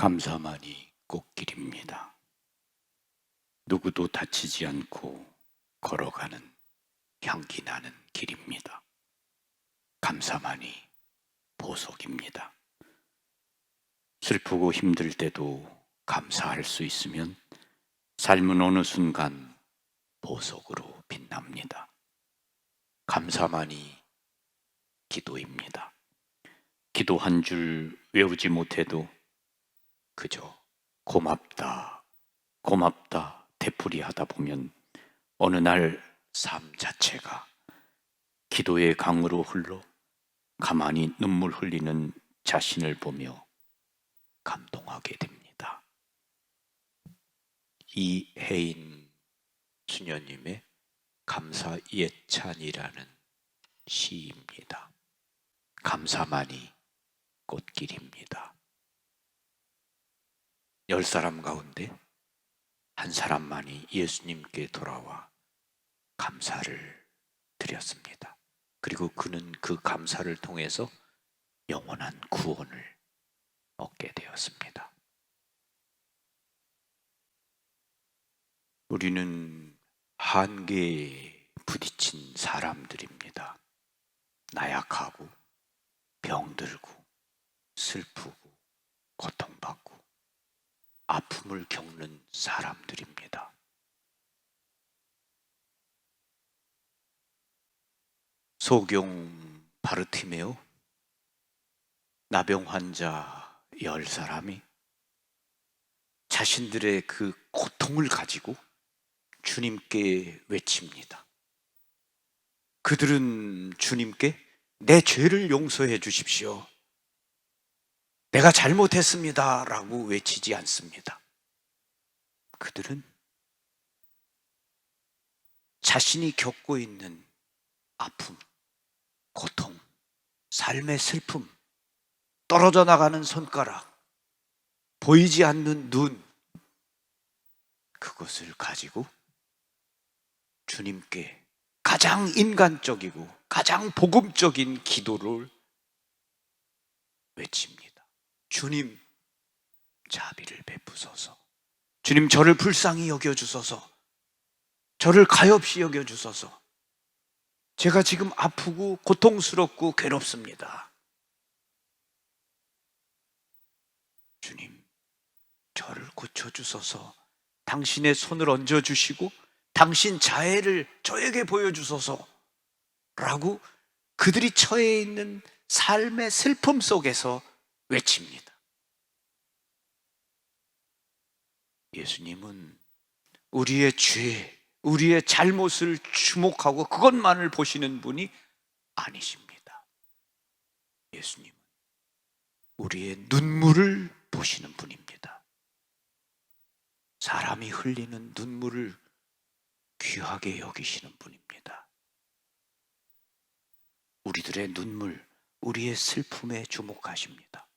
감사만이 꽃길입니다. 누구도 다치지 않고 걸어가는 향기 나는 길입니다. 감사만이 보석입니다. 슬프고 힘들 때도 감사할 수 있으면 삶은 어느 순간 보석으로 빛납니다. 감사만이 기도입니다. 기도 한 줄 외우지 못해도 그저 고맙다, 고맙다 되풀이 하다 보면 어느 날 삶 자체가 기도의 강으로 흘러 가만히 눈물 흘리는 자신을 보며 감동하게 됩니다. 이혜인 수녀님의 감사 예찬이라는 시입니다. 감사만이 꽃길입니다. 열 사람 가운데 한 사람만이 예수님께 돌아와 감사를 드렸습니다. 그리고 그는 그 감사를 통해서 영원한 구원을 얻게 되었습니다. 우리는 한계에 부딪힌 사람들입니다. 나약하고 병들고 슬프고 고통받고 아픔을 겪는 사람들입니다. 소경 바르티메오 나병 환자 열 사람이 자신들의 그 고통을 가지고 주님께 외칩니다. 그들은 주님께 내 죄를 용서해 주십시오. 내가 잘못했습니다. 라고 외치지 않습니다. 그들은 자신이 겪고 있는 아픔, 고통, 삶의 슬픔, 떨어져 나가는 손가락, 보이지 않는 눈, 그것을 가지고 주님께 가장 인간적이고 가장 복음적인 기도를 외칩니다. 주님, 자비를 베푸소서. 주님, 저를 불쌍히 여겨 주소서. 저를 가엾이 여겨 주소서. 제가 지금 아프고 고통스럽고 괴롭습니다. 주님, 저를 고쳐 주소서. 당신의 손을 얹어 주시고, 당신 자애를 저에게 보여 주소서. 라고 그들이 처해 있는 삶의 슬픔 속에서 외칩니다. 예수님은 우리의 죄, 우리의 잘못을 주목하고 그것만을 보시는 분이 아니십니다. 예수님은 우리의 눈물을 보시는 분입니다. 사람이 흘리는 눈물을 귀하게 여기시는 분입니다. 우리들의 눈물, 우리의 슬픔에 주목하십니다.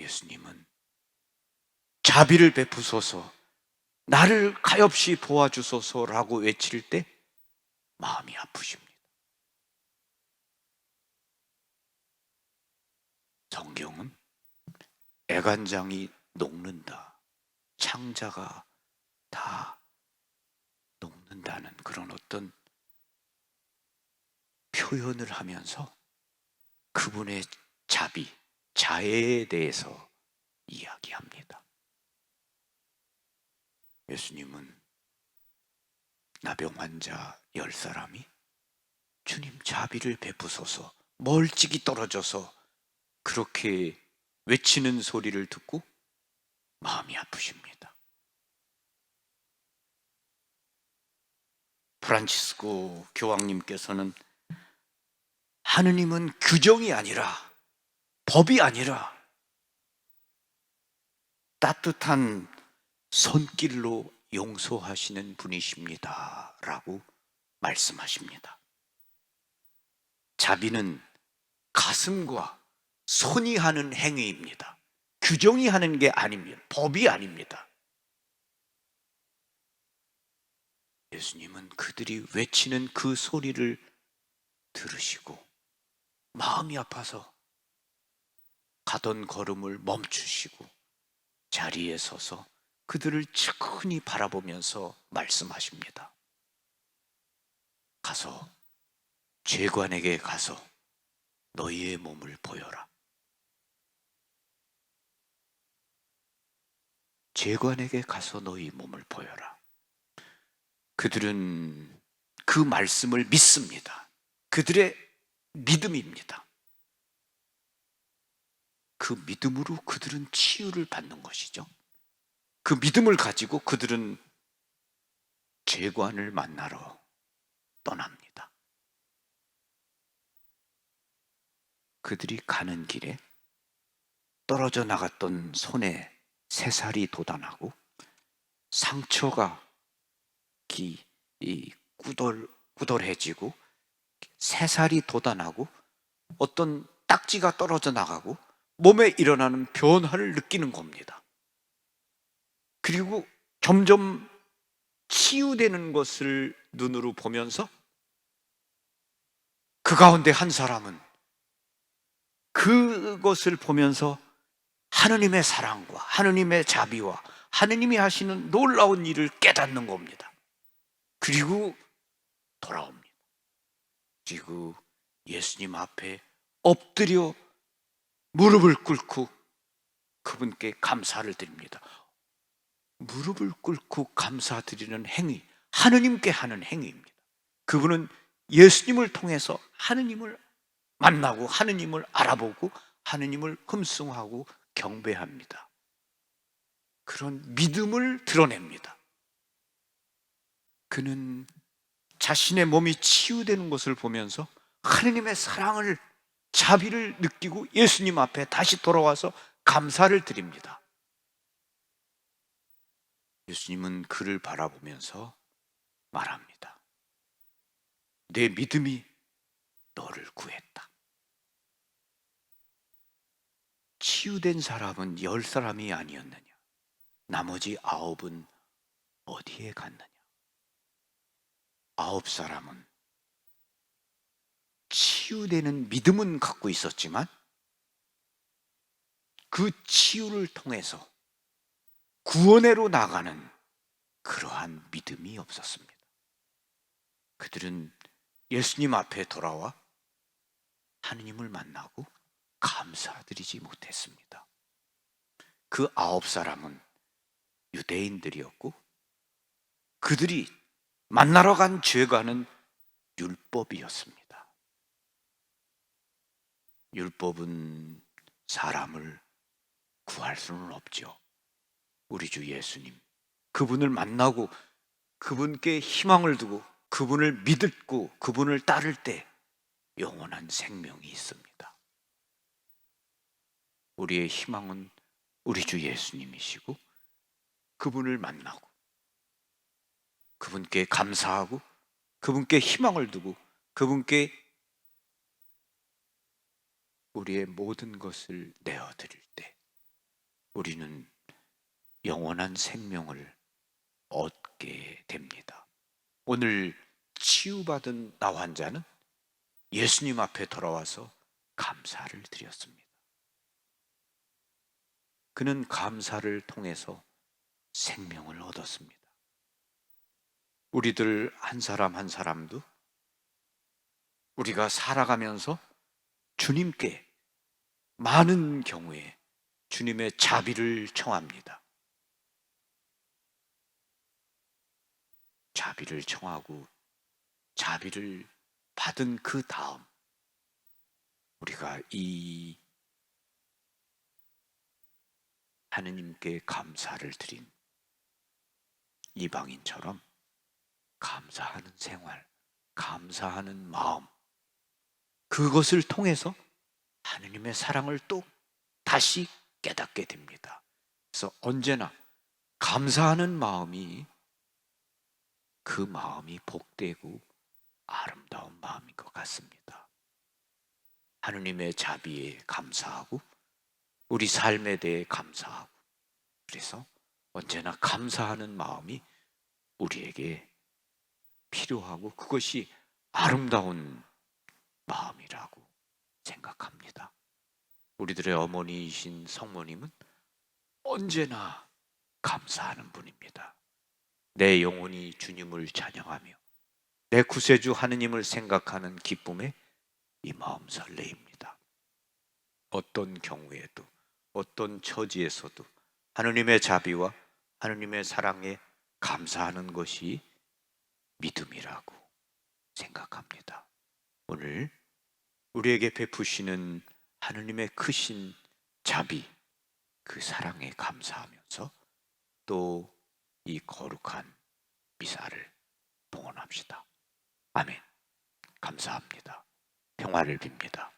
예수님은 자비를 베푸소서, 나를 가엾이 도와주소서라고 외칠 때 마음이 아프십니다. 성경은 애간장이 녹는다. 창자가 다 녹는다는 그런 어떤 표현을 하면서 그분의 자비, 자애에 대해서 이야기합니다. 예수님은 나병 환자 열 사람이 주님 자비를 베푸소서 멀찍이 떨어져서 그렇게 외치는 소리를 듣고 마음이 아프십니다. 프란치스코 교황님께서는 하느님은 규정이 아니라 법이 아니라 따뜻한 손길로 용서하시는 분이십니다. 라고 말씀하십니다. 자비는 가슴과 손이 하는 행위입니다. 규정이 하는 게 아닙니다. 법이 아닙니다. 예수님은 그들이 외치는 그 소리를 들으시고 마음이 아파서 가던 걸음을 멈추시고 자리에 서서 그들을 측은히 바라보면서 말씀하십니다. 가서 죄관에게 가서 너희의 몸을 보여라. 죄관에게 가서 너희 몸을 보여라. 그들은 그 말씀을 믿습니다. 그들의 믿음입니다. 그 믿음으로 그들은 치유를 받는 것이죠. 그 믿음을 가지고 그들은 죄관을 만나러 떠납니다. 그들이 가는 길에 떨어져 나갔던 손에 새살이 돋아나고 상처가 기, 이 꾸덜, 꾸덜해지고 새살이 돋아나고 어떤 딱지가 떨어져 나가고 몸에 일어나는 변화를 느끼는 겁니다. 그리고 점점 치유되는 것을 눈으로 보면서 그 가운데 한 사람은 그것을 보면서 하느님의 사랑과 하느님의 자비와 하느님이 하시는 놀라운 일을 깨닫는 겁니다. 그리고 돌아옵니다. 그리고 예수님 앞에 엎드려 무릎을 꿇고 그분께 감사를 드립니다. 무릎을 꿇고 감사드리는 행위, 하느님께 하는 행위입니다. 그분은 예수님을 통해서 하느님을 만나고 하느님을 알아보고 하느님을 흠숭하고 경배합니다. 그런 믿음을 드러냅니다. 그는 자신의 몸이 치유되는 것을 보면서 하느님의 사랑을 자비를 느끼고 예수님 앞에 다시 돌아와서 감사를 드립니다. 예수님은 그를 바라보면서 말합니다. 내 믿음이 너를 구했다. 치유된 사람은 열 사람이 아니었느냐? 나머지 아홉은 어디에 갔느냐? 아홉 사람은 치유되는 믿음은 갖고 있었지만 그 치유를 통해서 구원회로 나가는 그러한 믿음이 없었습니다. 그들은 예수님 앞에 돌아와 하느님을 만나고 감사드리지 못했습니다. 그 아홉 사람은 유대인들이었고 그들이 만나러 간 죄가는 율법이었습니다. 율법은 사람을 구할 수는 없죠. 우리 주 예수님. 그분을 만나고 그분께 희망을 두고 그분을 믿고 그분을 따를 때 영원한 생명이 있습니다. 우리의 희망은 우리 주 예수님이시고 그분을 만나고 그분께 감사하고 그분께 희망을 두고 그분께 우리의 모든 것을 내어 드릴 때 우리는 영원한 생명을 얻게 됩니다. 오늘 치유받은 나 환자는 예수님 앞에 돌아와서 감사를 드렸습니다. 그는 감사를 통해서 생명을 얻었습니다. 우리들 한 사람 한 사람도 우리가 살아가면서 주님께 많은 경우에 주님의 자비를 청합니다. 자비를 청하고 자비를 받은 그 다음 우리가 이 하느님께 감사를 드린 이방인처럼 감사하는 생활, 감사하는 마음, 그것을 통해서 하느님의 사랑을 또 다시 깨닫게 됩니다. 그래서 언제나 감사하는 마음이 그 마음이 복되고 아름다운 마음인 것 같습니다. 하느님의 자비에 감사하고 우리 삶에 대해 감사하고 그래서 언제나 감사하는 마음이 우리에게 필요하고 그것이 아름다운 마음이라고 생각합니다. 우리들의 어머니이신 성모님은 언제나 감사하는 분입니다. 내 영혼이 주님을 찬양하며 내 구세주 하느님을 생각하는 기쁨에 이 마음 설레입니다. 어떤 경우에도 어떤 처지에서도 하느님의 자비와 하느님의 사랑에 감사하는 것이 믿음이라고 생각합니다. 오늘 우리에게 베푸시는 하느님의 크신 자비, 그 사랑에 감사하면서 또 이 거룩한 미사를 봉헌합시다. 아멘. 감사합니다. 평화를 빕니다.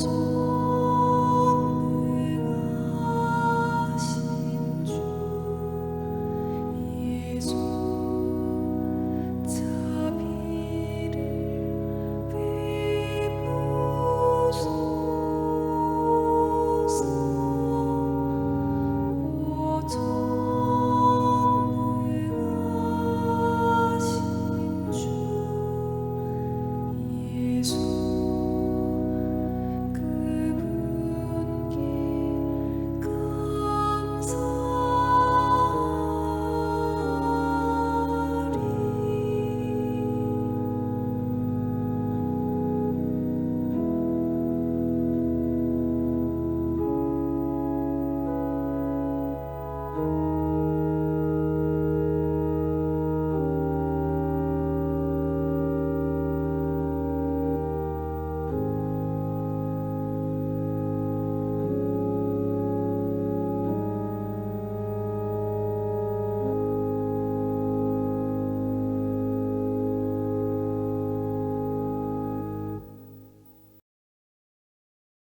Jesús.